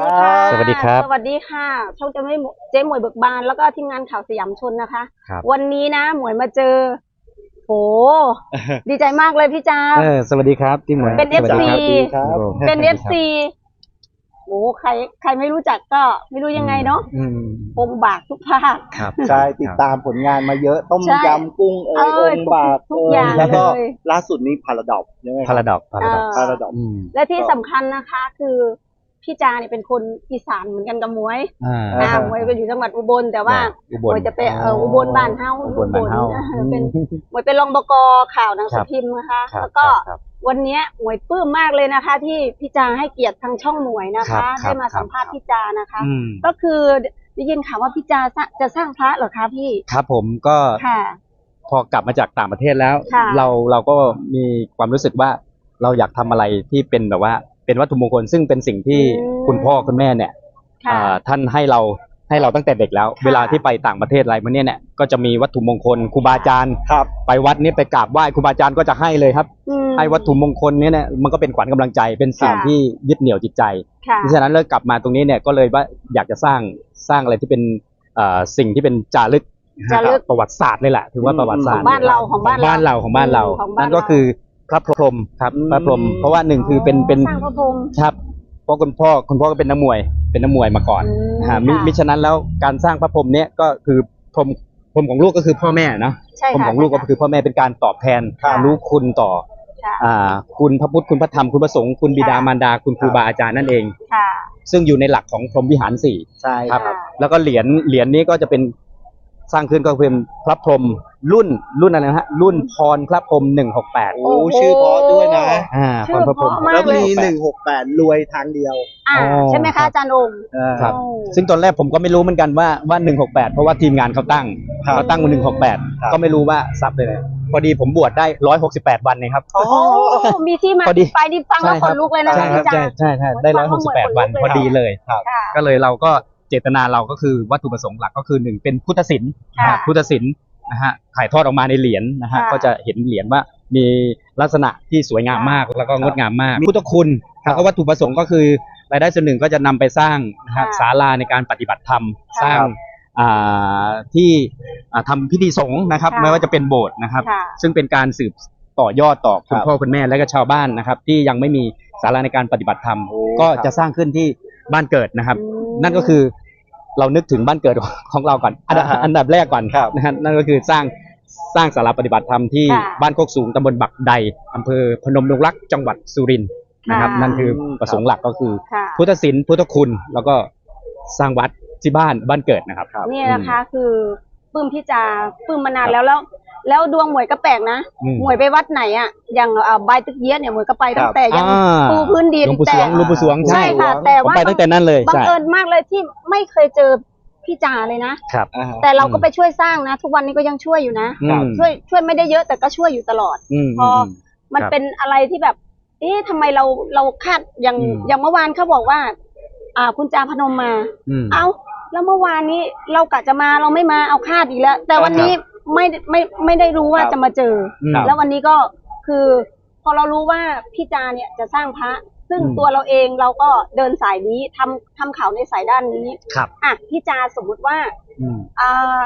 ค่ะสวัสดีครับ สวัสดีค่ะช่องเจะไม่เจ๊หมวยเบิกบานแล้วก็ทีมงานข่าวสยามชนนะคะ ครับ วันนี้นะหมวยมาเจอโหดีใจมากเลยพี่จ้าเออสวัสดีครับที่หมวยเป็น สวัสดี FC ครับผมเป็นสเอวัสฟดีครับซีโหใครใครไม่รู้จักก็ไม่รู้ยังไงเนาะอืมองค์บากทุกภาค ครับใช่ติดตามผลงานมาเยอะต้มใช่ยำกุ้งเอ่เอยอองค์บากทุกเอย่างแล้วก็เลย ล่าสุดนี้พาราดอกใช่ไหมพาราดอกพาราดอก เออพาราดอก อืม และที่สำคัญนะคะ คือ พี่จาเนี่ยเป็นคนอีสานเหมือนกันกับหมวยอ่า อ่าหมวยก็อยู่จังหวัดอุบล แต่ว่าอุหบมล วยจะไปเอออุบลบ้านเฮาอุบลบ้านเฮา ออเป็นหมวยเป็นรองบกข่าวหนังสืครัอบพิมพ์นะคะ ครับแล้วก็ ครับ วันเนี้ยหมวยปลื้มมากเลยนะคะ ที่พี่จาให้เกียรติทางช่องหมวยนะครัคะ บครับได้มาสัมภาษณ์ครับ พี่จานะคะ อืมก็คือได้ยินข่าวว่าพี่จาสร้างจะสร้างพระเหรอคะพี่ครับผมก็ค่ะ พอกลับมาจากต่างประเทศแล้ว ค่ะ เราเราก็มีความรู้สึกว่าเราอยากทำอะไรที่เป็นแบบว่า เป็นวัตถุมงคลซึ่งเป็นสิ่งที่คุณพ่อคุณแม่เนี่ยค่ะอ่าท่านให้เราให้เราตั้งแต่เด็กแล้วค่ะเวลาที่ไปต่างประเทศอะไรมาเนี่ยเนี่ยก็จะมีวัตถุมงคลครูบาอาจารย์ครับ ไปวัดนี้ไปกราบไหว้ครูบาอาจารย์ก็จะให้เลยครับ อืม ให้วัตถุมงคลเนี้เนี่ยมันก็เป็นขวัญกำลังใจเป็นสิ่งค่ะ ที่ยึดเหนี่ยวจิตใจค่ะ เพราะฉะนั้นเลิกกลับมาตรงนี้เนี่ยก็เลยว่าอยากจะสร้างสร้างอะไรที่เป็นเอ่อสิ่งที่เป็นจารึกจารึกประวัติศาสตร์เลยแหละถือว่าประวัติศาสตร์ของบ้านเราของบ้านเราบ้านเราของบ้านเราของบ้านเรานั่นั่นก็คือ พระพรหมครับอืมพระพรหมเพราะว่าหนึ่งคือเป็นเป็นสร้างพระพรหมครับเพราะคุณพ่อคุณพ่อก็เป็นนักมวย เป็นนักมวยมาก่อนอืมนะฮะมิค่ะมิฉะนั้นแล้วการสร้างพระพรหมเนี่ยก็คือพรหมพรหมของลูกก็คือพ่อแม่เนาะใช่พรหมค่ะของลูกก็คือพ่อแม่เป็นการตอบแทนครับรู้คุณต่อค่ะอ่าคุณพระพุทธคุณพระธรรมคุณพระสงฆ์คุณบิดามารดาคุณครูบาอาจารย์นั่นเองค่ะซึ่งอยู่ในหลักของพรหมวิหารสี่ใช่ครับค่ะแล้วก็เหรียญเหรียญนี้ก็จะเป็น สร้างขึ้นก็เป็นพระพรหมรุ่นรุ่นอะไรนะฮะรุ่นพรพระพรหมหนึ่งหกแปดโอ้ชื่อเพราะด้วยนะ อ่าชื่พอรพระพรหมเพราะมาก แล้วมี168หนึ่งหกแปดรวยทางเดียวอ่าอ๋อ ใช่ไหมครัคะบอาจารย์องค์ครับโอ้ซึ่งตอนแรกผมก็ไม่รู้เหมือนกันว่าว่าหนึ่งหกแปดเพราะว่าทีมงานเขาตั้งครับเขาตั้งมาหนึ่งหกแปดครับก็ไม่รู้ว่าซับเลยนะพอดีผมบวชได้ร้อยหกสิบแปดวันเองครับ โอ้มีที่มาพอดี ที่ไปที่ฟังแล้วขนลุกเลยนะใช่คะครับพี่จาใช่ใช่ใช่ได้ ฟัร้องยหกสิบแปดแล้ววันขนลุกเลย พอดีเลยค่ะ ก็เลยเราก็ เจตนาเราก็คือวัตถุประสงค์หลักก็คือหนึ่งเป็นพุทธศิลป์ค่ะนะครับพุทธศิลป์นะฮะถ่ายทอดออกมาในเหรียญนะฮะค่ะก็จะเห็นเหรียญว่ามีลักษณะที่สวยงามค่ะมากแล้วก็งดงามมากพุทธคุณแล้วก็วัตถุประสงค์ก็คือรายได้ส่วนหนึ่งก็จะนำไปสร้างนะฮะค่ะศาลาในการปฏิบัติธรรม ค่ะสร้างอ่าที่อ่าทำพิธีสงฆ์นะครับค่ะ ไม่ว่าจะเป็นโบสถ์นะครับ ค่ะ ซึ่งเป็นการสืบต่อยอดต่อคุณครับพ่อคุณแม่และก็ชาวบ้านนะครับ ที่ยังไม่มีศาลาในการปฏิบัติธรรม โอ้ก็ครับ จะสร้างขึ้นที่บ้านเกิดนะครับ อืม นั่นก็คือเรานึกถึงบ้านเกิดของเราก่อน อันดับอ่าฮะอันดับแรกก่อนครับนะฮะนั่นก็คือสร้างสร้างศาลาปฏิบัติธรรมที่ค่ะ บ้านโคกสูงตำบลบักใดอำเภอพนมดงรักจังหวัดสุรินทร์นะครับค่ะนั่นคือประสงค์หลักก็คือ ค่ะ พุทธศิลป์พุทธคุณ แล้วก็สร้างวัดที่บ้านบ้านเกิดนะครับนี่นะคะคือปลื้มพี่จาปลื้มมานานแล้วแล้ว แล้วดวงหมวยก็แปลกนะอืมหมวยไปวัดไหนอะอย่างเอ่อบายตึกเยียเนี่ยหมวยก็ไปตั้งแต่ยังอ่า ปูพื้นดินหลวงปู่แต่สวงหลวงปู่สวงใช่ค่ะใช่แต่ผมว่าไปตั้งแต่นั้นเลยบังใช่เอิญมากเลยที่ไม่เคยเจอพี่จาเลยนะ ครับ อ่าฮะ แต่เราก็ไปช่วยสร้างนะ ทุกวันนี้ก็ยังช่วยอยู่นะ อืมช่วยช่วยไม่ได้เยอะแต่ก็ช่วยอยู่ตลอด อืมพอม มันครับ เป็นอะไรที่แบบ เอ๊ะทำไมเราเราคาดอย่างอืม อย่างเมื่อวานเขาบอกว่า อ่าคุณจาพนมมา อืม เอ้า แล้วเมื่อวานนี้เรากะจะมาเราไม่มาเอาคาดอีกแล้ว แต่วันนี้ไม่ไม่ไม่ได้รู้ว่าครับจะมาเจออมแล้ววันนี้ก็คือพอเรารู้ว่าพี่จาเนี่ยจะสร้างพระ ซึ่งอืม ตัวเราเองเราก็เดินสายนี้ทำทำข่าวในสายด้านนี้ครับ อะพี่จาสมมุติว่าอืมอ่า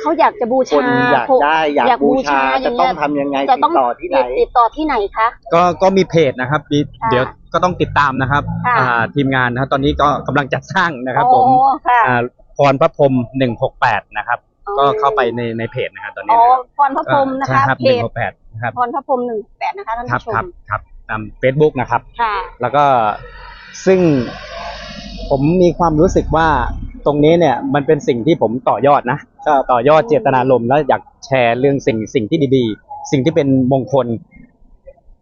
เขาอยากจะบูคนชาอยากได้อยากบูชาอจะย่างต้อเงี้งยทำยังไงจะติต้องดต่อที่ไหนติดติดต่อที่ไหนคะ ก็ก็มีเพจนะครับมีค่ะเดี๋ยวก็ต้องติดตามนะครับค่ะ อ่าทีมงานนะครับตอนนี้ก็กำลังจัดสร้างนะครับผมโอ้ค่ะ อ่าพรพระพรหมหนึ่งหกแปดนะครับ ก็เข้าไปในในเพจนะครับตอนนี้อ๋อนะครับพรพระพรหมนะใช่คะครับเพหนึ่งจหกแปดนะครับพรพระพรหมหนึ่งแปดนะคะท่านครับผู้ชครับมครับตาม Facebook นะครับ ค่ะแล้วก็ซึ่งผมมีความรู้สึกว่าตรงนี้เนี่ยมันเป็นสิ่งที่ผมต่อยอดนะต่อยอดเจตนารมณ์แล้วอยากแชร์เรื่องสิ่งสิ่งที่ดีๆ สิ่งที่เป็นมงคล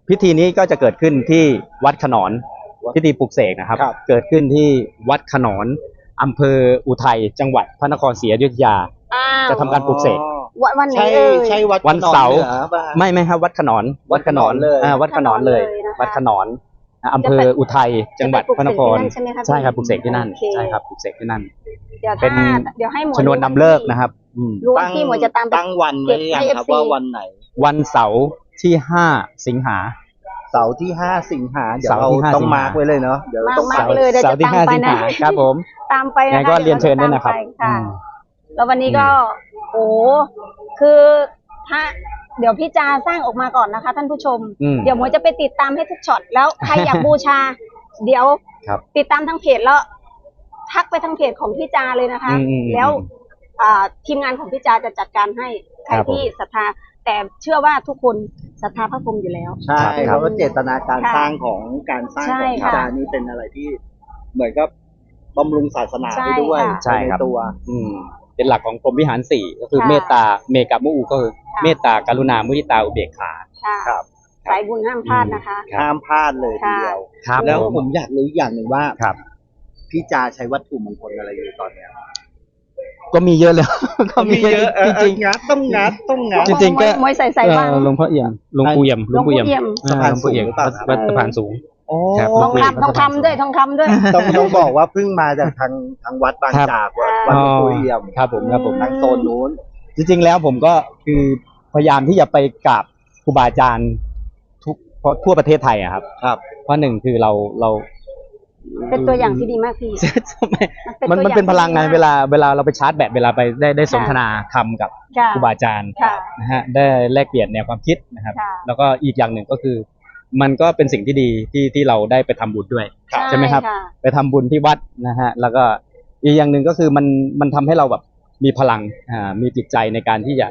พิธีนี้ก็จะเกิดขึ้นที่วัดขนอนพิธีปลุกเสกนะครับ ครับ เกิดขึ้นที่วัดขนอนอำเภออุทัยจังหวัดพระนครศรีอยุธยาอ้าว จะทำการปลุกเสก วันวันไหนใช่เอ่ย ใช่วัดวันเสาร์ขนอนเหนือป่ะฮะไม่ไม่ครับวัดขนอนวัดขนอนเลย อ่าวัดขนอนเลย วัดขนอนเลยนะคะวัดขนอนอ่าอำเภออุทัยจังหวัดพระนครจะไปปลุกเสกที่นั่นใช่ไหมคะใช่ครับปลุกเสกที่นั่นโอเค ใช่ครับปลุกเสกที่นั่น เดี๋ยวเป็ถ้าน เดี๋ยวให้หมวดชนวนนำเลิกนะครับอืมรู้ว่าที่หมวดจะตามไป ตั้งวันไว้หรือยังครับเก็บให้ว่า FC วันไหน วันเสาร์ที่ห้าสิงหา เสาร์ที่ห้าสิงหาเดี๋ยวเสาร์เราที่ห้าต้องสิงหา มาร์กไว้เลยเนาะเดี๋ยวเราต้องมาไปร์คเลยเดี๋ยวเสาร์ที่จะห้าตามไปสิงนะ หาครับผม ตามไปงั้นะนก็เรียนเชิญด้วยนะครับตามไปค่ะ อืม แล้ววันนี้ก็ โอ้คือถ้าเดี๋ยวพี่จาสร้างออกมาก่อนนะคะ ท่านผู้ชม อืม เดี๋ยวหมวยจะไปติดตามให้ทุกช็อตแล้วใครอยากบูชา เดี๋ยวครับ ติดตามทางเพจแล้ว ทักไปทางเพจของพี่จาเลยนะคะ อืมอืมอืมแล้วอ่าทีมงานของพี่จาจะจัดการให้ใครครับผม ที่ศรัทธาแต่เชื่อว่าทุกคนศรัทธาพระพรหมอยู่แล้ว ใช่คเพรับราะว่าเจตนาการค่ะสร้างของการสร้างใช่ของค่ะจานี้เป็นอะไรที่เหมือนกับบำรุงศาสนาไปด้วยใช่ค่ะ ใช่ครับนตัว อืม เป็นหลักของพรหมวิหารสี่ก็คือค่ะ เมตตาเมกะมุอุก็คือค่ะเมตตากรุณามุทิตาอุเบกขาค่ะครับ สายบุญห้ามพลาดนะคะ ห้ามพลาดเลยทีเดียว ครับแล้วผมผมอยากรู้อย่างหนึ่งว่าครับ พี่จาใช้วัตถุมงคลอะไรอยู่ตอนเนี้ยก็มีเยอะเลย ก็มีเยอะเออจริงเอองัดต้องงัดต้องงัด จริงๆก็ มวยใส่ๆใส่บ้าง เออหลวงพ่อเอี่ยมหลวงปู่เอี่ยมหลวงปู่เอี่ยมหลวงปู่เอี่ยมเออหลวงปู่เอี่ยมสะพานสูงหรือเปล่าครับ วัดสะพานสูง โอ้ครับทองคำทองคำด้วยทองคำด้วย ต้องต้องบอกว่าเพิ่งมาจากทางทางวัดบางครับจากวัดวัดหลวงปู่เอี่ยมครับผมครับผมทางโซนนู้น จริงๆแล้วผมก็คือพยายามที่จะไปกราบครูบาอาจารย์ทุกเพราะทั่วประเทศไทยอะครับ ครับ เพราะหนึ่งคือเราเราเป็นตัวอย่างที่ดีมากพี่มันมันเป็นพลังไงตัวอย่าเวที่ดีมากลาเวลาเราไปชาร์จแบตเวลาไปได้ได้สนทนาธรรมกับค่ะครูบาอาจารย์ค่ะนะฮะได้แลกเปลี่ยนแนวความคิดนะครับค่ะแล้วก็อีกอย่างหนึ่งก็คือ มันก็เป็นสิ่งที่ดีที่ที่เราได้ไปทำบุญด้วย ใช่ไหมครับะ ไปทำบุญที่วัดนะฮะแล้วก็อีกอย่างหนึ่งก็คือมันมันทำให้เราแบบมีพลังอ่ามีจิตใจในการที่จะ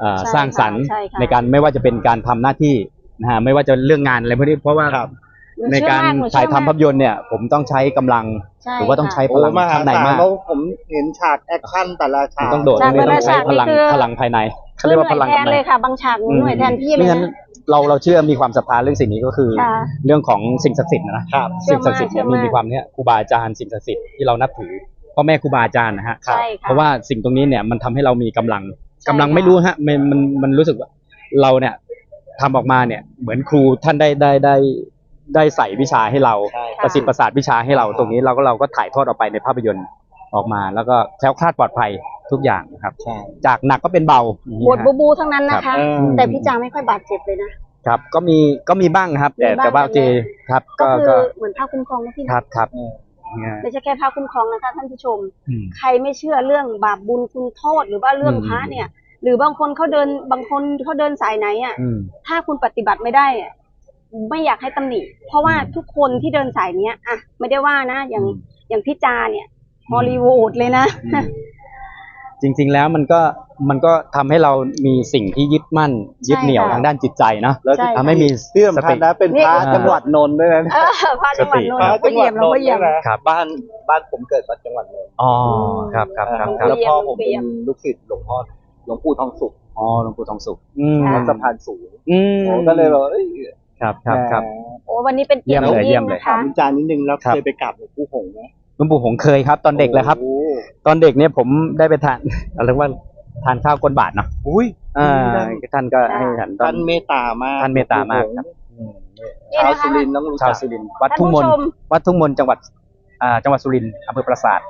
เอ่อใช่สร้างสรรค์ใช่ค่ะ ในการไม่ว่าจะเป็นการทำหน้าที่นะฮะไม่ว่าจะเรื่องงานอะไรพวกนี้เพราะว่าครับหนูในเชื่อการมหนูเชื่อถ่ายทำมกภาพยนตร์เนี่ย ผมต้องใช้กำลังใช่หรือว่าต้องใช้โอ้พลังมหาข้างในศาลมากเพราะผมเห็นฉากแอคชั่นแต่ละฉากต้องโดดฉากตรงนี้แต่ต้ละองใช้ฉากพลังนี่คือพลังภายใน เขาคือเรียกหน่ว่าพวยลังแทนเลยค่ะ บางฉากหนูหน่วยแทนพี่เลยไม่งั้นนะ เราเราเชื่อมีความศรัทธาเรื่องสิ่งนี้ก็คือ ค่ะเรื่องของสิ่งศักดิ์สิทธิ์นะครับเชื่สิ่องศักดิ์สิทธิ์เนี่ยมากมีเชื่อมากมีความเนี้ยครูบาอาจารย์สิ่งศักดิ์สิทธิ์ที่เรานับถือพ่อแม่ครูบาอาจารย์นะฮะใช่ค่ะเพราะว่าสิ่งตรงนี้เนี่ยมันทำให้เรามีกำลังใช่กำลังค่ะไม่รู้ฮะมันมันมันรู้สึกว่าเราเนี่ยทำออกมาเนี่ยเหมือนครูท่านได้ได้ได้ได้ใส่วิชาให้เราใช่ค่ะ ประสิทธิ์ประสาทวิชาให้เราตรงนี้เราก็เราก็ถ่ายทอดออกไปในภาพยนตร์ออกมา แล้วก็แคล้วคลาดปลอดภัย ทุกอย่างนะครับ ใช่ จากหนักก็เป็นเบาอย่างนี้บทฮะ บูบูทั้งนั้นนะคะเออแต่พี่จาไม่ค่อยบาดเจ็บเลยนะ ครับ ก็มีก็มีบ้างครับ แต่มีบ้างแต่ว่าโอเคแต่ ครับก็ก็คือก็เหมือนผ้าคุ้มครองนะพี่นะครับครับเออเนี่ย ไม่ใช่แค่ผ้าคุ้มครองนะคะท่านผู้ชมอืมใครไม่เชื่อเรื่องบาปบุญคุณโทษหรือว่าเรื่องอืม พระเนี่ย หรือบางคนเขาเดินบางคนเขาเดินสายไหนอะ อืม ถ้าคุณปฏิบัติไม่ได้อะไม่อยากให้ตำหนิ เพราะว่าอืมทุกคนที่เดินสายเนี้ย อะ ไม่ได้ว่านะ อย่างอืมอย่างพี่จาเนี่ยฮอลลีวูดเลยนะ อืม จริง ๆแล้วมันก็มันก็ทำให้เรามีสิ่งที่ยึดมั่นยึดเหนี่ยวใช่ค่ะทางด้านจิตใจเนาะแล้วใช่ ทำให้มี เสื่อมพันนะเป็นนี่พระจังหวัดนนท์ด้วยนะ เออพระจังหวัดนนพระท์จัก็งหเยี่วัยดมนเรานก็ท์เยี่ยมนะครับ บ้านบ้านผมเกิดวัดจังหวัดนนท์อ๋อครับครับครับครับแล้วพ่อผมเยี่เป็ยนมลูกศิษย์หลวงพ่อหลวงปู่ทองสุขอ๋อหลวงปู่ทองสุขอืมค่ะวัดสะพานสูงอืมผมก็เลยแบบเอ้ยครับครับครับ โอ้วันนี้เป็นเกียรติเยี่ยมเลยงเยี่ยมเลยนะถาคะมอาจารย์นิดนึงแล้วครับ เคยไปกราบหลวงปู่หงส์ไหม หลวงปู่หงเคยครับ ตอนเด็กเลยครับ โอ้ตอนเด็กเนี่ยผมได้ไปทานเรียกว่าทานข้าวก้นบาทเนาะอุ้ยอ่าท่านก็ให้ฉันตอท่านน เมตตามากท่านเมตตามากครับนี่ชาวนะคะสุรินทร์ต้องรู้ชาจัวกสุรินทร์วัดท่านทุ่งมนผู้ชมวัดทุ่งมนจังหวัดอ่าจังหวัดสุรินทร์อำเภอปราสาท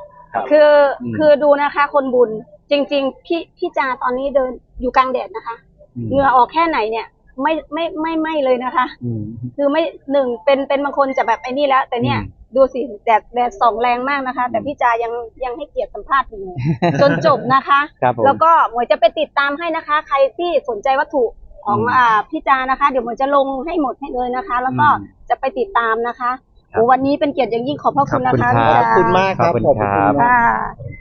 คืออม คือดูนะคะ คนบุญจริง ๆ พี่พี่จาตอนนี้เดินอยู่กลางแดดนะคะมเหงื่อออกแค่ไหนเนี่ย ไม่ไม่ไม่ไม่เลยนะคะ อืม คือไม่หนึ่งเป็นเป็นบางคนจะแบบไอ้นี่แล้ว แต่เนี่ย อืม ดูสิแดดแดดส่องแรงมากนะคะ แต่อืมพี่จายังยังให้เกียรติสัมภาษณ์อยู่จนจบนะคะ ครับผม แล้วก็หมวยจะไปติดตามให้นะคะ ใครที่สนใจวัตถุของอืมอ่าพี่จานะคะ เดี๋ยวหมวยจะลงให้หมดให้เลยนะคะ แล้วก็อืมจะไปติดตามนะคะครับ โอ้วันนี้เป็นเกียรติอย่างยิ่งขอบพระคุณนะขอบคะคุณพี่ครับจาขอบคุณมากครับขอบคุณครับขอบคุณมากค่ะ